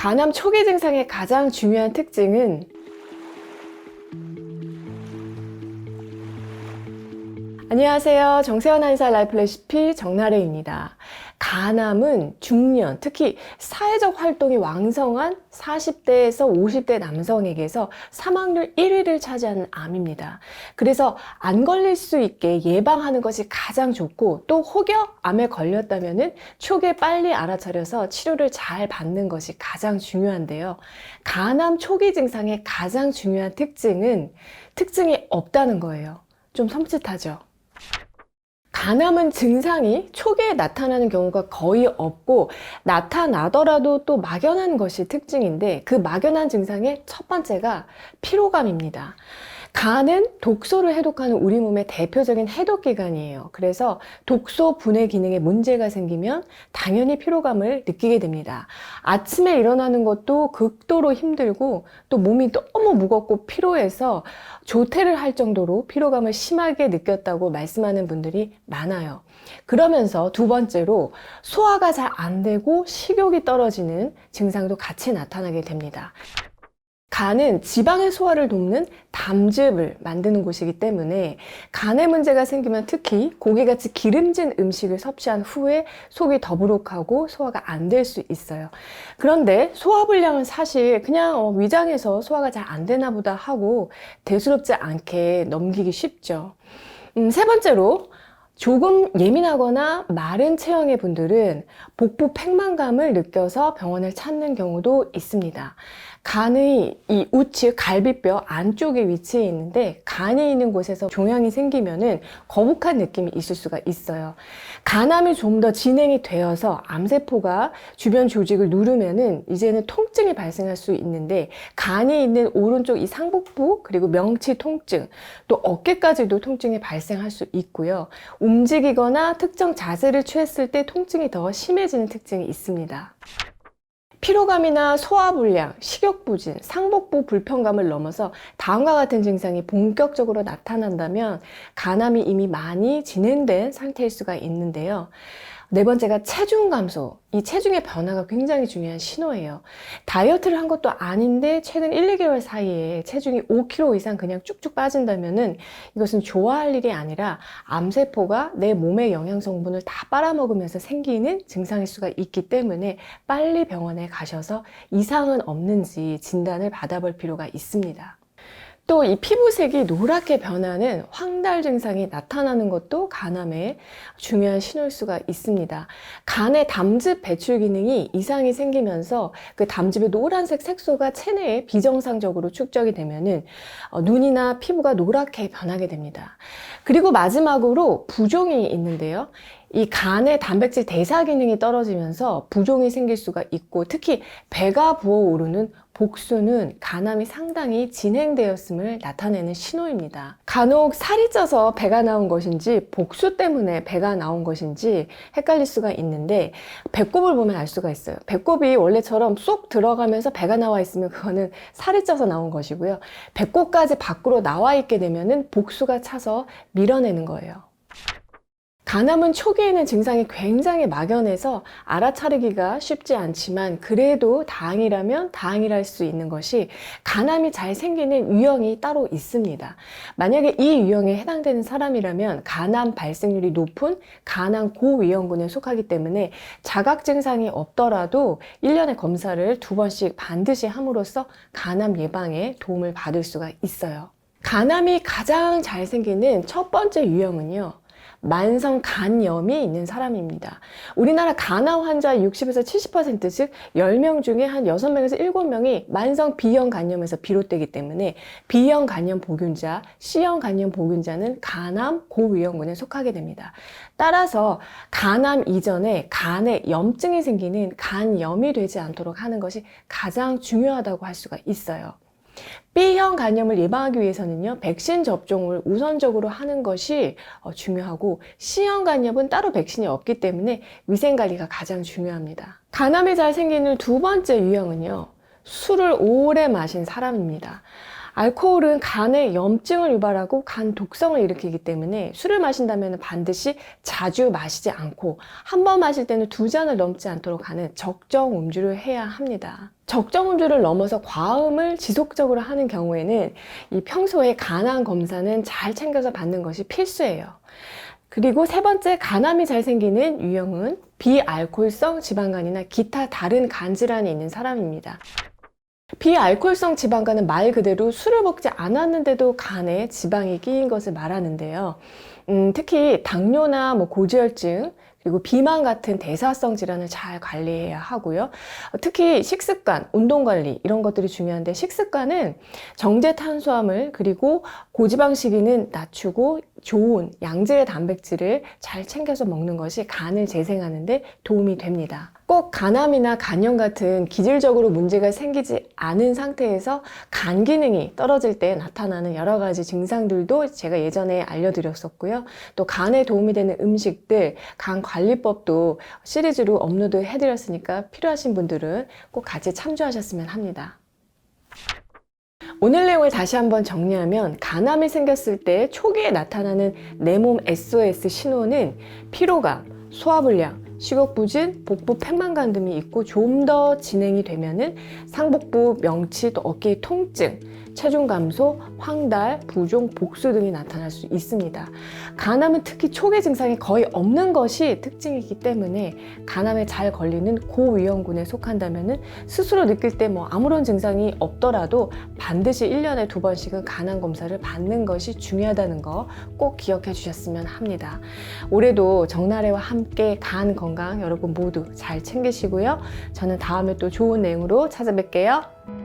간암 초기 증상의 가장 중요한 특징은 안녕하세요. 정세현 한의사 라이프 레시피 정나래입니다. 간암은 중년, 특히 사회적 활동이 왕성한 40대에서 50대 남성에게서 사망률 1위를 차지하는 암입니다. 그래서 안 걸릴 수 있게 예방하는 것이 가장 좋고 또 혹여 암에 걸렸다면은 초기에 빨리 알아차려서 치료를 잘 받는 것이 가장 중요한데요. 간암 초기 증상의 가장 중요한 특징은 특징이 없다는 거예요. 좀 섬찟하죠? 간암은 증상이 초기에 나타나는 경우가 거의 없고 나타나더라도 또 막연한 것이 특징인데 그 막연한 증상의 첫 번째가 피로감입니다. 간은 독소를 해독하는 우리 몸의 대표적인 해독 기관이에요. 그래서 독소 분해 기능에 문제가 생기면 당연히 피로감을 느끼게 됩니다. 아침에 일어나는 것도 극도로 힘들고 또 몸이 너무 무겁고 피로해서 조퇴를 할 정도로 피로감을 심하게 느꼈다고 말씀하는 분들이 많아요. 그러면서 두 번째로 소화가 잘 안 되고 식욕이 떨어지는 증상도 같이 나타나게 됩니다. 간은 지방의 소화를 돕는 담즙을 만드는 곳이기 때문에 간에 문제가 생기면 특히 고기같이 기름진 음식을 섭취한 후에 속이 더부룩하고 소화가 안 될 수 있어요. 그런데 소화불량은 사실 그냥 어, 위장에서 소화가 잘 안 되나 보다 하고 대수롭지 않게 넘기기 쉽죠. 음, 세 번째로 조금 예민하거나 마른 체형의 분들은 복부 팽만감을 느껴서 병원을 찾는 경우도 있습니다. 간의 이 우측 갈비뼈 안쪽에 위치해 있는데 간이 있는 곳에서 종양이 생기면은 거북한 느낌이 있을 수가 있어요. 간암이 좀 더 진행이 되어서 암세포가 주변 조직을 누르면은 이제는 통증이 발생할 수 있는데 간이 있는 오른쪽 이 상복부 그리고 명치 통증 또 어깨까지도 통증이 발생할 수 있고요. 움직이거나 특정 자세를 취했을 때 통증이 더 심해지는 특징이 있습니다. 피로감이나 소화불량, 식욕부진, 상복부 불편감을 넘어서 다음과 같은 증상이 본격적으로 나타난다면 간암이 이미 많이 진행된 상태일 수가 있는데요. 네 번째가 체중 감소. 이 체중의 변화가 굉장히 중요한 신호예요. 다이어트를 한 것도 아닌데 최근 1, 2개월 사이에 체중이 5kg 이상 그냥 쭉쭉 빠진다면은 이것은 좋아할 일이 아니라 암세포가 내 몸의 영양 성분을 다 빨아먹으면서 생기는 증상일 수가 있기 때문에 빨리 병원에 가셔서 이상은 없는지 진단을 받아볼 필요가 있습니다. 또 이 피부색이 노랗게 변하는 황달 증상이 나타나는 것도 간암의 중요한 신호일 수가 있습니다. 간의 담즙 배출 기능이 이상이 생기면서 그 담즙의 노란색 색소가 체내에 비정상적으로 축적이 되면은 어, 눈이나 피부가 노랗게 변하게 됩니다. 그리고 마지막으로 부종이 있는데요. 이 간의 단백질 대사 기능이 떨어지면서 부종이 생길 수가 있고 특히 배가 부어오르는 복수는 간암이 상당히 진행되었음을 나타내는 신호입니다. 간혹 살이 쪄서 배가 나온 것인지 복수 때문에 배가 나온 것인지 헷갈릴 수가 있는데 배꼽을 보면 알 수가 있어요. 배꼽이 원래처럼 쏙 들어가면서 배가 나와 있으면 그거는 살이 쪄서 나온 것이고요. 배꼽까지 밖으로 나와 있게 되면은 복수가 차서 밀어내는 거예요. 간암은 초기에는 증상이 굉장히 막연해서 알아차리기가 쉽지 않지만 그래도 다행이라면 다행이랄 수 있는 것이 간암이 잘 생기는 유형이 따로 있습니다. 만약에 이 유형에 해당되는 사람이라면 간암 발생률이 높은 간암 고위험군에 속하기 때문에 자각 증상이 없더라도 1년에 검사를 두 번씩 반드시 함으로써 간암 예방에 도움을 받을 수가 있어요. 간암이 가장 잘 생기는 첫 번째 유형은요. 만성 간염이 있는 사람입니다. 우리나라 간암 환자 60에서 70%, 즉 10명 중에 한 6명에서 7명이 만성 B형 간염에서 비롯되기 때문에 B형 간염 보균자, C형 간염 보균자는 간암 고위험군에 속하게 됩니다. 따라서 간암 이전에 간에 염증이 생기는 간염이 되지 않도록 하는 것이 가장 중요하다고 할 수가 있어요. B형 간염을 예방하기 위해서는요, 백신 접종을 우선적으로 하는 것이 어, 중요하고, C형 간염은 따로 백신이 없기 때문에 위생 관리가 가장 중요합니다. 간암이 잘 생기는 두 번째 유형은요, 술을 오래 마신 사람입니다. 알코올은 간에 염증을 유발하고 간 독성을 일으키기 때문에 술을 마신다면 반드시 자주 마시지 않고 한 번 마실 때는 두 잔을 넘지 않도록 하는 적정 음주를 해야 합니다. 적정 음주를 넘어서 과음을 지속적으로 하는 경우에는 이 평소에 간암 검사는 잘 챙겨서 받는 것이 필수예요. 그리고 세 번째 간암이 잘 생기는 유형은 비알코올성 지방간이나 기타 다른 간 질환이 있는 사람입니다. 비알코올성 지방간은 말 그대로 술을 먹지 않았는데도 간에 지방이 끼인 것을 말하는데요. 음, 특히 당뇨나 뭐 고지혈증, 그리고 비만 같은 대사성 질환을 잘 관리해야 하고요. 어, 특히 식습관, 운동 관리 이런 것들이 중요한데 식습관은 정제 탄수화물 그리고 고지방 식이는 낮추고 좋은 양질의 단백질을 잘 챙겨서 먹는 것이 간을 재생하는 데 도움이 됩니다. 꼭 간암이나 간염 같은 기질적으로 문제가 생기지 않은 상태에서 간 기능이 떨어질 때 나타나는 여러 가지 증상들도 제가 예전에 알려드렸었고요. 또 간에 도움이 되는 음식들, 간 관리법도 시리즈로 업로드 해드렸으니까 필요하신 분들은 꼭 같이 참조하셨으면 합니다. 오늘 내용을 다시 한번 정리하면 간암이 생겼을 때 초기에 나타나는 내 몸 SOS 신호는 피로감, 소화불량, 식욕부진, 복부 팽만감 등이 있고 좀 더 진행이 되면은 상복부 명치 또 어깨의 통증, 체중 감소, 황달, 부종, 복수 등이 나타날 수 있습니다. 간암은 특히 초기 증상이 거의 없는 것이 특징이기 때문에 간암에 잘 걸리는 고위험군에 속한다면은 스스로 느낄 때 뭐 아무런 증상이 없더라도 반드시 1년에 두 번씩은 간암 검사를 받는 것이 중요하다는 거 꼭 기억해 주셨으면 합니다. 올해도 정나래와 함께 간 건강 여러분 모두 잘 챙기시고요. 저는 다음에 또 좋은 내용으로 찾아뵐게요.